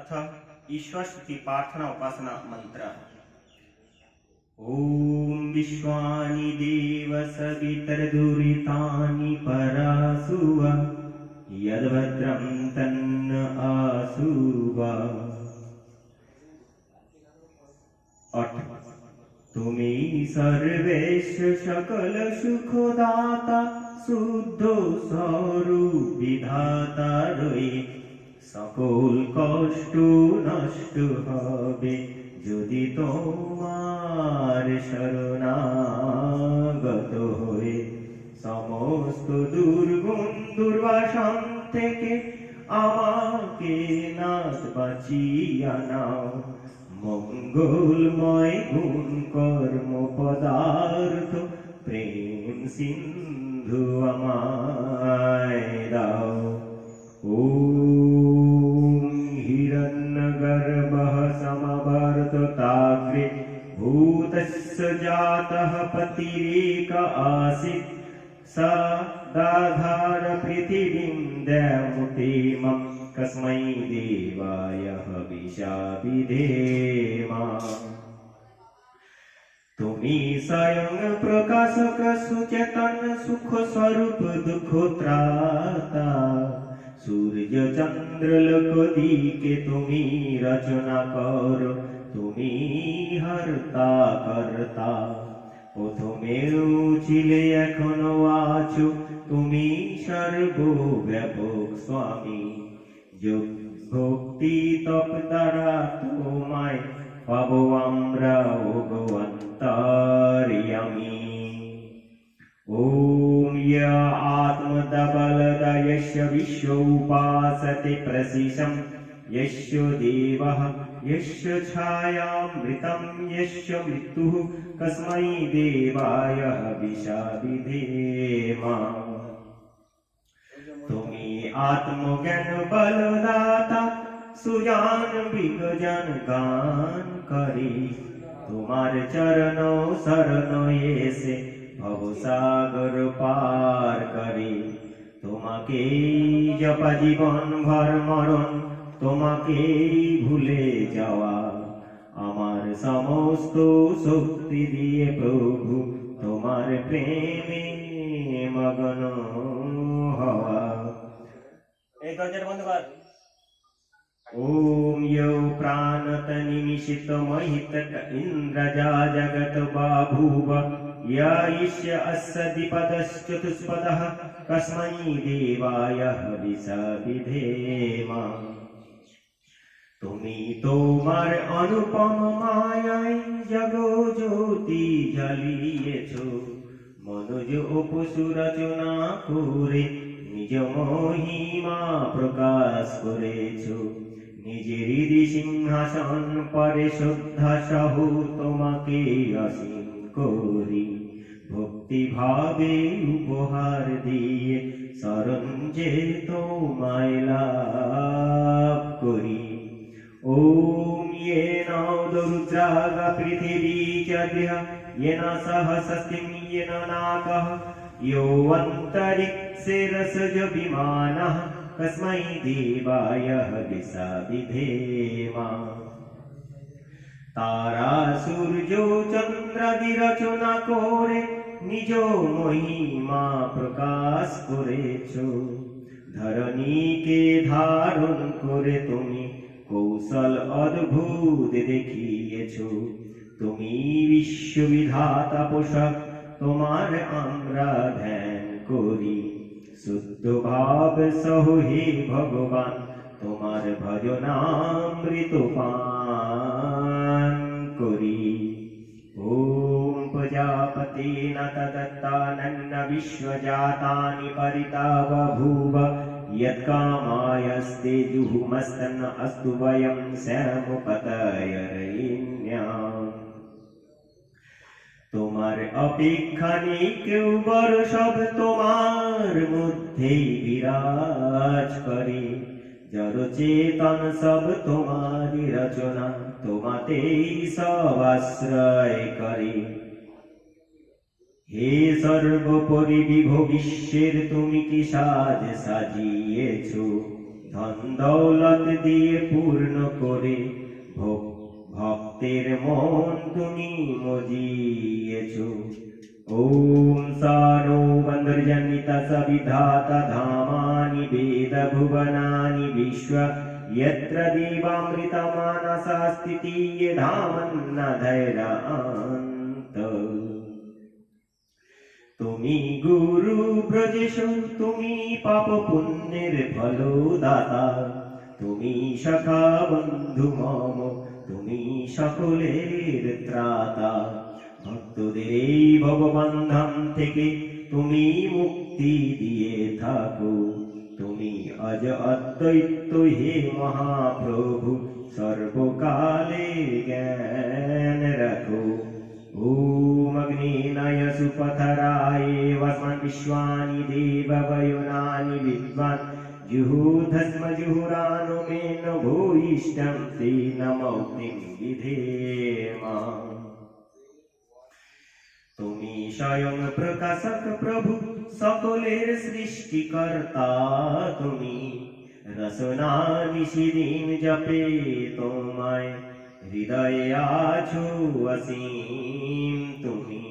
अथ ईश्वर स्तुति प्रार्थना उपासना मंत्र ओम विश्वानि देव सवितर्दुरितानि परासुव यद्भद्रं तन्न आसुव अठ तुम्ही सर्वेश सकल सुखदाता शुद्धो स्वरूप विधाता रोहित সকল কষ্ট নষ্ট হবে যদি তোমার শরণাগত হয়ে সমস্ত দুর্গুণ দুর্বাসন থেকে আমাকে নাথ বাঁচিয়া নাও মঙ্গলময় গুণ কর্ম পদার্থ প্রেম সিন্ধু আমায় দাও ও जातः पतिरेक आसीत् स दाधार पृथिबिन्दुते मं कस्मै देवायः विशा विदे तु प्रकशक सुचतन सुखस्वरूप दुःखत्राता सूर्य चन्द्रलकदीके तुमी रचना करो हरता करता चिले आचो तुमी सर्वो व्यापक स्वामी जो भक्ति तप द्वारा तुम्हें य आत्मदबल यश विश्व उपास प्रशिषम यशो देवः यश छायामृतम यश कस्म देवाय विषादिधेमा तुम्हें आत्मज्ञान बलदाता सुजान विगजन गान करी तुम्हार चरणों शरण ऐसे भवसागर पार करी तुम जप जीवन भर मरण তোমাকেই ভুলে যাওয়া আমার সমস্ত শক্তি দিয়ে প্রভু তোমার প্রেমে মগন হওয়া এই গজের বন্ধুবার ॐ यौ प्राणतनिमिषितमहितट इन्द्रजा जगत् बाभूव य ईश अस्य द्विपदश्चतुष्पदः कस्मै देवाय हविष विधेम তুমি তোমার অনুপম মায়ায় জ্যোতি জ্বালিয়েছ মনোজ অপসু রচনা করে নিজ মহিমা প্রকাশ করেছ নিজের সিংহাসন পরে শ্রদ্ধা সহ তোমাকে অসীম করি ভক্তিভাবে উপহার দিয়ে শরণ যে তোমায় লাভ করি ॐ येन च गृह चर्य येन सहसतिं येन नाकः योऽन्तरिक्सिरसज विमानः कस्मै देवाय देवायः विसविधेवा तारासुर्यो न कोरे निजो महीमा प्रकास्पुरे च धरणीके धारुन् कुरे तुमि कौशल अद्भुत देखिए तुम विश्व विधाता पोषक तुम्हारे आम्रा ध्यान भगवान तुम्हार भजनामृत पान प्रजापति न दत्ता नन्न विश्व जाता परिता बभूव यत्कामायस्ते जुहुमस्तन्न अस्तु वयं श्यामुपताय তোমার অপেক্ষা নেই কেউ বড় সব তোমার মধ্যেই বিরাজ করে জড় চেতন সব তোমারই রচনা তোমাতেই সব আশ্রয় করে হে সর্বোপরি বিভো বিশ্বের তুমি কি সাজ সাজিয়েছ ধন দৌলত দিয়ে পূর্ণ করে ভক্তের মন তুমি মজিয়েছ ওম সানো বন্দর্জনিতা সবিধাতা ধামানি বেদ ভুবনানি বিশ্ব यत्र देवामृतमानसा स्थितीयधामन्नधैरान्त তুমি গুরু ব্রজেশু তুমি পাপ পুণ্যের দাতা তুমি সখা বন্ধু মম তুমি সকলের ত্রাতা ভক্তদের এই ভগবান ধাম থেকে তুমি মুক্তি দিয়ে থাকো তুমি অজ অদ্বৈত হে মহাপ্রভু সর্বকালে জ্ঞান রা विश्वानि देववयुनानि विद्वान् जुहूधन्मजुहुरानु मे न भूयिष्ठं ते नमौग्निं विधेम তুমি স্বয়ং প্রকাশক প্রভু সকলের সৃষ্টিকর্তা তুমি রসনা নিশিদিন জপে তোমায় হৃদয়ে আছো অসীম তুমি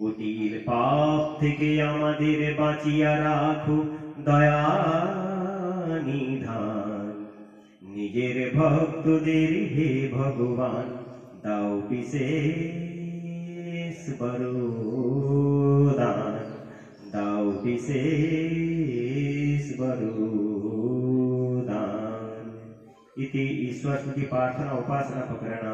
কোটি পাপ থেকে আমাদের বাঁচিয়া রাখো দয়ানিধান নিগের ভক্তদের হে ভগবান দাও বিসে ইসবরদান দাও বিসে ইসবরদান इति ঈশ্বর스키 প্রার্থনা उपासना प्रकारेण